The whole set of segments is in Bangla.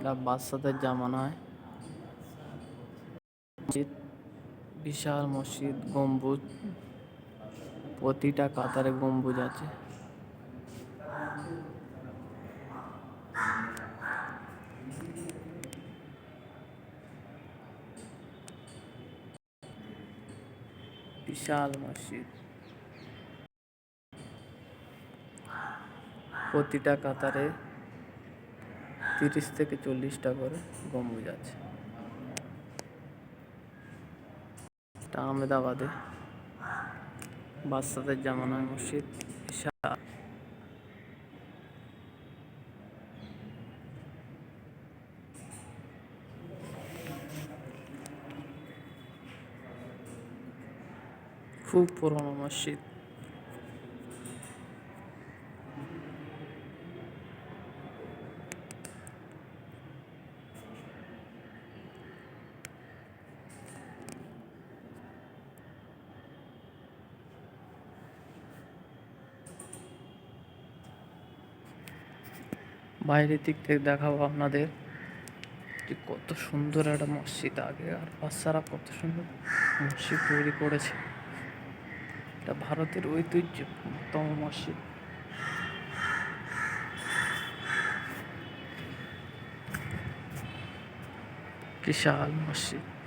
এটা বাচ্চাদের জামানায় মসজিদ, বিশাল মসজিদ, গম্বুজ, প্রতিটা কাতারে গম্বুজ আছে। বিশাল মসজিদ। প্রতিটা কাতারে তিরিশ থেকে চল্লিশটা করে গম্বুজ আছে। এটা আহমেদাবাদে। বাচ্চাদের জামানায় মসজিদ। বিশাল খুব পুরনো মসজিদ। বাইরের দিক থেকে দেখাবো আপনাদের। যে কত সুন্দর একটা মসজিদ আগে, আর বাচ্চারা কত সুন্দর মসজিদ তৈরি করেছে। এটা ভারতের ঐতিহ্য ঐতিহ্যতম মসজিদ। বিশাল মসজিদ।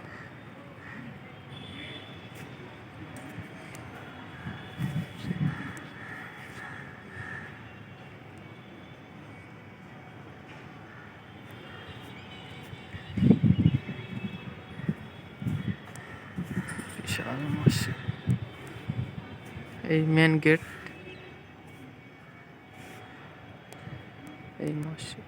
মসজিদ এই মেন গেট এই মসজিদ।